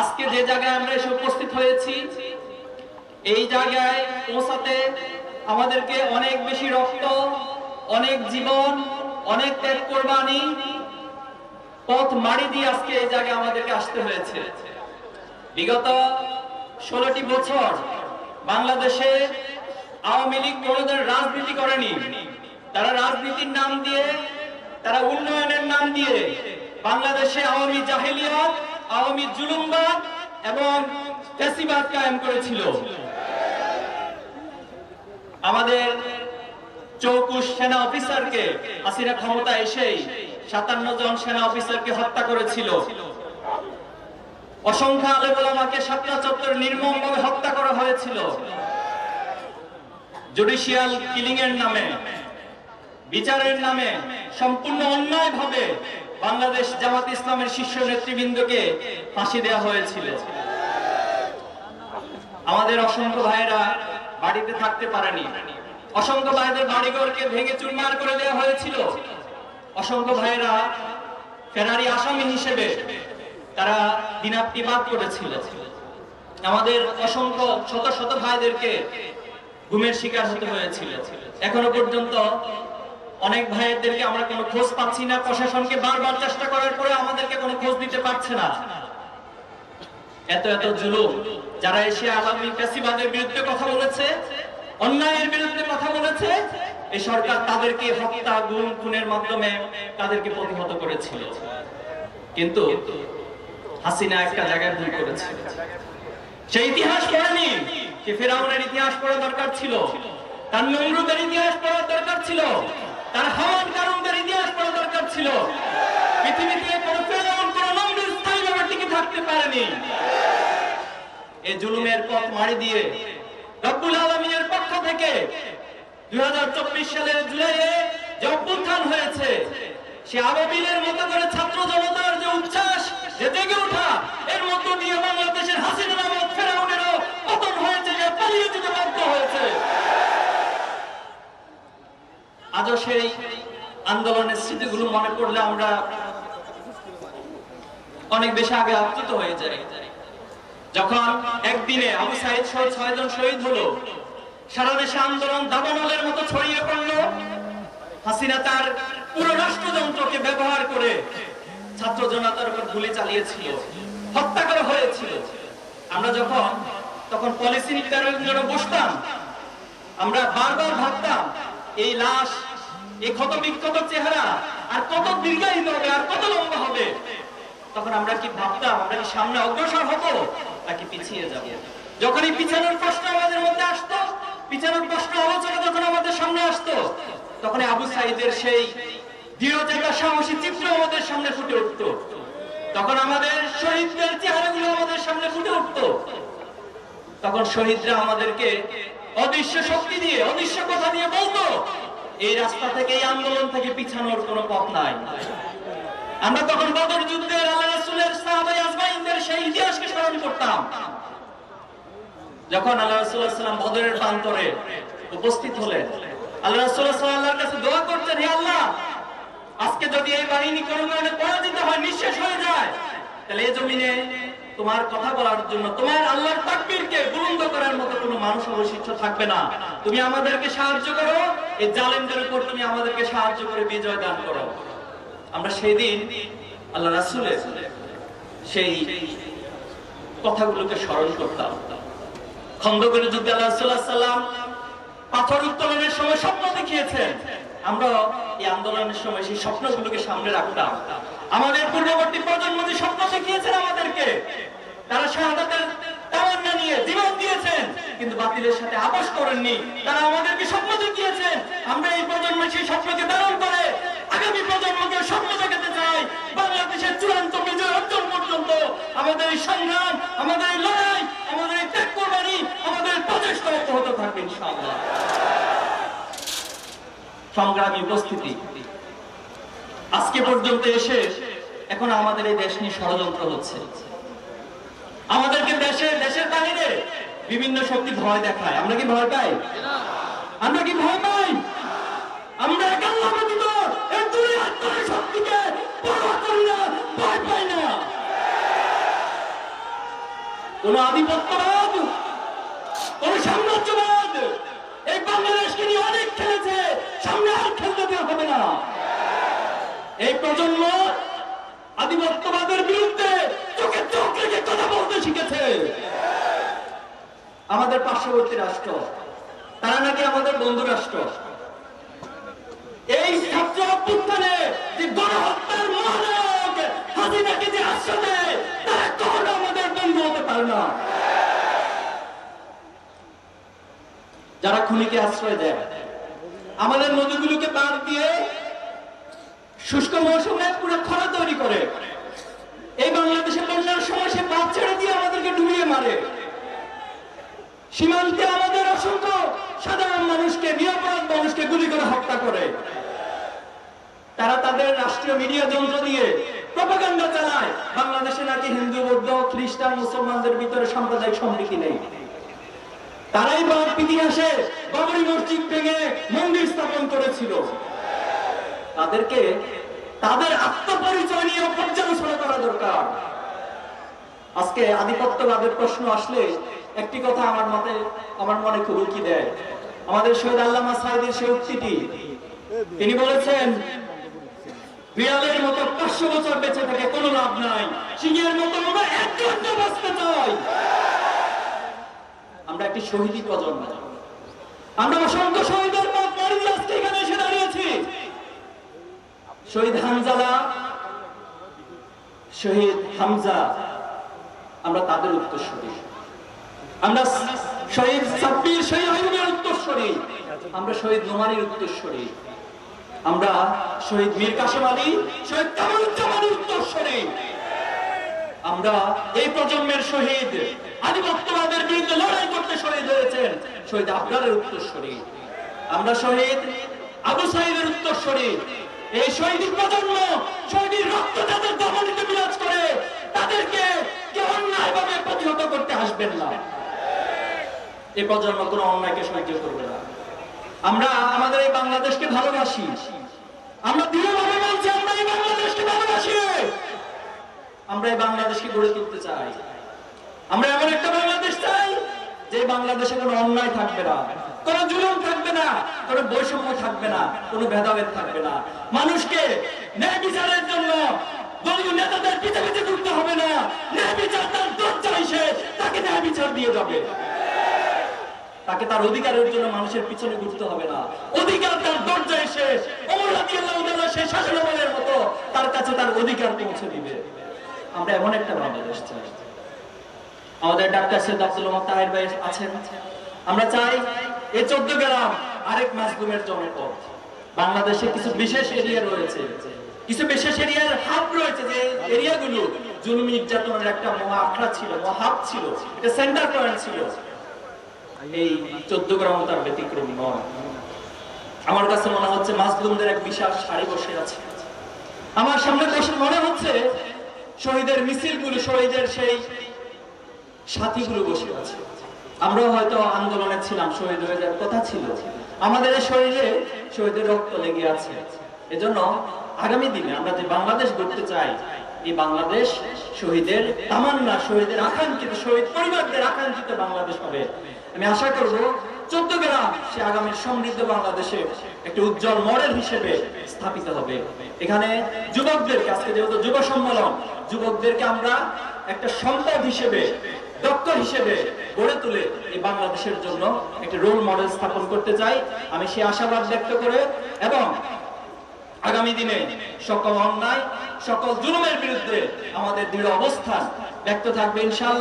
আজকে যে জায়গায় আমরা এসে উপস্থিত হয়েছি, এই জায়গায় পৌঁছাতে আমাদেরকে অনেক বেশি রক্ত, অনেক জীবন, অনেক ত্যাগ কোরবানি, পথ মারি দিয়ে আজকে এই জায়গায় আমাদেরকে আসতে হয়েছে। বিগত ষোলোটি বছর বাংলাদেশে আওয়ামী লীগ কোনোদিন রাজনীতি করেনি। তারা রাজনীতির নাম দিয়ে, তারা উন্নয়নের নাম দিয়ে বাংলাদেশে আওয়ামী জাহিলিয়াত আওয়ামী জুলুমবাদ এবং ফ্যাসিবাদ কায়েম করেছিল। আমাদের চৌকুশ সেনা অফিসারকে, হাসিনা ক্ষমতা এসেই সাতান্ন জন সেনা অফিসারকে হত্যা করেছিল। অসংখ্য আলেমাকে সাতটা চত্বর নির্মম ভাবে হত্যা করা হয়েছিল। জুডিশিয়াল কিলিং এর নামে, বিচারের নামে, সম্পূর্ণ অন্যায় ভাবে বাংলাদেশ জামাত ইসলামের শীর্ষ নেতৃবৃন্দকে ফাঁসি দেওয়া হয়েছিল। আমাদের অসংখ্য ভাইয়েরা বাড়িতে থাকতে পারেনি। অসংখ্য ভাইদের বাড়িঘরকে ভেঙে চুরমার করে দেওয়া হয়েছিল। অসংখ্য ভাইয়েরা ফেরারি আসামি হিসেবে তারা দিনাপ্তি বাদ করেছিল। আমাদের অসংখ্য শত শত ভাইদেরকে ঘুমের শিকার হতে হয়েছিল। এখনও পর্যন্ত অনেক ভাইদেরকে আমরা কোনো খোঁজ পাচ্ছি না। প্রশাসনকে বারবার চেষ্টা করার পরে আমাদেরকে কোনো খোঁজ দিতে পারছে না। এত এত জুলুম। যারা এসে আগামী ফ্যাসিবাদের বিরুদ্ধে কথা বলেছে, অন্যায়ের বিরুদ্ধে কথা বলেছে, এই সরকার তাদেরকে হত্যা, গুম, খুনের মাধ্যমে তাদেরকে প্রতিহত করেছিল। কিন্তু হাসিনা একটা জায়গায় ভুল করেছে। সেই ইতিহাস পড়েনি। যে ফেরাউনের ইতিহাস পড়া দরকার ছিল। তার নমরুদের ইতিহাস পড়া দরকার ছিল। তার হাওয়ান কারুনদের ইতিহাস পড়া দরকার ছিল। পৃথিবীতে স্থায়ীভাবে টিকে থাকতে পারেনি। জুলুমের পথ মারি দিয়ে রব্বুল পক্ষ থেকে দুই হাজার চব্বিশ সালের জুলাইয়ে যে অভ্যুত্থান হয়েছে, সে আরবিলের মতো করে ছাত্র জনতার যে উচ্ছ্বাস, যে জেগে ওঠা, এর মধ্য দিয়ে বাংলাদেশের হাসিনা নামক সেই আন্দোলনের স্মৃতিগুলো মনে করলে আমরা অনেক বেশি আগে আপ্লুত হয়ে যাই। যখন একদিনে আবু সাইদ সহ ছয়জন শহীদ হলো, সারা দেশে আন্দোলন দাবানলের মতো ছড়িয়ে পড়ল। হাসিনা তার পুরো রাষ্ট্রযন্ত্রকে ব্যবহার করে ছাত্র জনতার উপর গুলি চালিয়েছিল, হত্যা করা হয়েছিল। আমরা যখন, তখন পলিসি নির্ধারণের জন্য বসতাম, আমরা বারবার ভাবতাম, এই লাশ এই ক্ষত বিক্ষত চেহারা, আর কত দীর্ঘায়িত হবে, আর কত লম্বা হবে? তখন আমরা কি ভাবতাম, আমরা কি সামনে অগ্রসর হব, নাকি পিছিয়ে যাব? যখন এই পিছানোর প্রশ্ন আমাদের মধ্যে আসতো, পিছানোর প্রশ্ন আলোচনা যখন আমাদের সামনে আসতো, তখন আবু সাইদের সেই দৃঢ়তা সাহসী চিত্র আমাদের সামনে ফুটে উঠতো। তখন আমাদের শহীদদের চেহারাগুলো আমাদের সামনে ফুটে উঠতো। তখন শহীদরা আমাদেরকে অদৃশ্য শক্তি দিয়ে, অদৃশ্য কথা দিয়ে বলতো এই রাস্তা থেকে এই আন্দোলন থেকে পিছানোর কোনো পথ নাই। আমরা তখন বদর যুদ্ধের আল্লাহ সাহাবায়ে আজমাইনদের সেই ইতিহাসকে স্মরণ করতাম। যখন আল্লাহ সাল্লাম বদরের প্রান্তরে উপস্থিত হলেন, আল্লাহ রাসূলুল্লাহ কাছে দোয়া করতেন, হে আল্লাহ, আজকে যদি এই বাহিনী কোনো কারণে পরাজিত হয়, নিঃশেষ হয়ে যায়, তাহলে এই জমিনে তোমার কথা বলার জন্য, তোমার আল্লাহর তাকবীরকে বুলন্দ করার মতো কোনো মানুষ অবশিষ্ট থাকবে না। তুমি আমাদেরকে সাহায্য করো, এই জালেমদের উপর তুমি আমাদেরকে সাহায্য করে বিজয় দান করো। আমরা সেই দিন আল্লাহ রাসূলের সেই কথাগুলোকে স্মরণ করতাম। খন্দকের যুদ্ধে আল্লাহ সাল্লাম পাথর উত্তোলনের সময় স্বপ্ন দেখিয়েছেন। আমরা এই আন্দোলনের সময় সেই স্বপ্নগুলোকে সামনে রাখতাম। আমাদের পূর্ববর্তী প্রজন্ম যে স্বপ্ন দেখিয়েছেন আমাদেরকে, তারা শাহাদাতের তামান্না নিয়ে জীবন দিয়েছেন, কিন্তু বাতিলের সাথে আপোষ করেননি। তারা আমাদেরকে স্বপ্ন দেখিয়েছেন, আমরা এই প্রজন্ম সেই স্বপ্নকে ধারণ করে আগামী প্রজন্মকে স্বপ্ন দেখাতে চাই। বাংলাদেশের চূড়ান্ত বিজয় অর্জন পর্যন্ত আমাদের এই সংগ্রাম, আমাদের এই লড়াই, আমাদের এই ত্যাগ কোরবানি আমাদের প্রচেষ্টা অব্যাহত থাকবে সংগ্রামী উপস্থিতি, আজকে পর্যন্ত এসে এখন আমাদের এই দেশ নিয়ে ষড়যন্ত্র হচ্ছে। আমাদেরকে দেশে দেশের বাহিরে বিভিন্ন শক্তি ভয় দেখায়। আমরা কি ভয় পাই? আমরা কি ভয় পাই? আমরা ভয় পাই না। কোন আধিপত্যবাদ, কোন সাম্রাজ্যবাদ এই বাংলাদেশকে নিয়ে অনেক খেলেছে। সামনে আর খেলতে দেওয়া হবে না। এই প্রজন্ম আধিপত্যবাদের বিরুদ্ধে চোখে চোখ রেখে কথা বলতে শিখেছে। আমাদের পার্শ্ববর্তী রাষ্ট্র, তারা নাকি আমাদের বন্ধু রাষ্ট্র? এই ছাত্র অভ্যুত্থানে যে গণহত্যার মহানায়ক হাসিনাকে যে আশ্রয় দেয়, তারা কখনো আমাদের বন্ধু হতে পারে না। যারা খুনিকে আশ্রয় দেয়, আমাদের নদীগুলোকে বাদ দিয়ে শুষ্ক মৌসুমে পুরো খরা তৈরি করে। এই বাংলাদেশে বন্যার সময় সে বাদ ছেড়ে দিয়ে আমাদেরকে ডুবিয়ে মারে। সীমান্তে আমাদের অসংখ্য সাধারণ মানুষকে, নিরাপরাধ মানুষকে গুলি করে হত্যা করে। তারা তাদের রাষ্ট্রীয় মিডিয়া যন্ত্র দিয়ে প্রপাগান্ডা চালায়। বাংলাদেশে নাকি হিন্দু, বৌদ্ধ, খ্রিস্টান, মুসলমানদের ভিতরে সাম্প্রদায়িক সম্প্রীতি নেই। তারাই ইতিহাসে বাবরি মসজিদ ভেঙে মন্দির স্থাপন করেছিল। তাদেরকে তাদের আত্মপরিচয় নিয়ে পর্যালোচনা করা দরকার। আজকে আধিপত্যবাদের প্রশ্ন আসলে একটি কথা আমার মতে, আমার মনে খুব উকি দেয়। আমাদের শহীদ আল্লামা সাইদের সে উক্তিটি, তিনি বলেছেন বিড়ালের মতো পাঁচশো বছর বেঁচে থেকে কোনো লাভ নাই, সিংহের মতো আমরা এক ঘণ্টা বাঁচতে চাই। আমরা একটি শহীদী প্রজন্ম। আমরা অসংখ্য শহীদের পথ মারি আজকে এখানে এসে শহীদ হামজালা, শহীদ হামজা, আমরা তাদের উত্তরস্বরী আমরা শহীদ সাব্বির, শহীদ উত্তরস্বরী আমরা শহীদ নোমানির উত্তরস্বরী আমরা শহীদ মীর কাসেম আলী, শহীদ কামরুজ্জামানের উত্তরস্বরী আমরা এই প্রজন্মের শহীদ, আধিপত্যবাদের বিরুদ্ধে লড়াই করতে শহীদ হয়েছেন, শহীদ আবরারের উত্তরস্বরী আমরা শহীদ আবু সাইদের উত্তরস্বরী এই শহীদ প্রজন্ম শহীদের রক্ত যাদের দমনিতে বিরাজ করে, তাদেরকে কেউ অন্যায়ভাবে প্রতিহত করতে আসবেন না। এই প্রজন্ম কোনো অন্যায়কে সহ্য করবে না। আমরা আমাদের এই বাংলাদেশকে ভালোবাসি। আমরা দৃঢ়ভাবে বলছি, আমরা এই বাংলাদেশকে ভালোবাসি। আমরা এই বাংলাদেশকে গড়ে তুলতে চাই। আমরা এমন একটা বাংলাদেশ চাই, যে বাংলাদেশে কোনো অন্যায় থাকবে না। কোনো জুলুম থাকবে না, কোনো বৈষম্য থাকবে না, কোনো ভেদাভেদ থাকবে না। মানুষকে ন্যায় বিচারের জন্য দলীয় নেতাদের পিছে পিছে ঘুরতে হবে না। ন্যায় বিচার তার দরজা এসে তাকে ন্যায় বিচার দিয়ে যাবে। তাকে তার অধিকারের জন্য মানুষের পিছনে ঘুরতে হবে না। অধিকার তার দরজা এসে অমর শাসনামলের মতো তার কাছে তার অধিকার পৌঁছে দিবে। আমরা এমন একটা বাংলাদেশ চাই। আমাদের ডাক্তার সৈয়দ আব্দুল মত তাহের ভাই আছেন। আমরা চাই এই চোদ্দ গ্রাম আরেক মাজলুমের জনপদ। বাংলাদেশে কিছু বিশেষ এরিয়া রয়েছে। কিছু বিশেষ এরিয়ার হাব রয়েছে যে এরিয়াগুলো জুলুম নির্যাতনের একটা মহা আখড়া ছিল মহাব ছিল এটা সেন্টার পয়েন্ট ছিল। এই চোদ্দ গ্রাম তার ব্যতিক্রম নয়। আমার কাছে মনে হচ্ছে মাজলুমদের এক বিশাল সারি বসে আছে। আমার সামনে বসে মনে হচ্ছে শহীদের মিছিলগুলো, শহীদের সেই সাথীগুলো বসে আছে। আমরাও হয়তো আন্দোলনে ছিলাম, শহীদ হয়ে যাওয়ার কথা ছিল। আমাদের শরীরে শহীদের রক্ত লেগে আছে। এজন্য আগামী দিনে আমরা যে বাংলাদেশ গড়তে চাই, এই বাংলাদেশ শহীদের তামান্না, শহীদের আকাঙ্ক্ষিত, শহীদ পরিবারদের আকাঙ্ক্ষিত বাংলাদেশ হবে। আমি আশা করব চোদ্দ গ্রাম সে আগামী সমৃদ্ধ বাংলাদেশে একটি উজ্জ্বল মডেল হিসেবে স্থাপিত হবে। এখানে যুবকদেরকে, আজকে যেহেতু যুব সম্মেলন, যুবকদেরকে আমরা একটা সম্পদ হিসেবে দক্ষ হিসেবে গড়ে তুলে এই বাংলাদেশের জন্য একটি রোল মডেল স্থাপন করতে চাই। আমি সেই আশাবাদ ব্যক্ত করে এবং আগামী দিনে সকল অন্যায়, সকল জুলুমের বিরুদ্ধে আমাদের দৃঢ় অবস্থান ব্যক্ত থাকবে ইনশাআল্লাহ।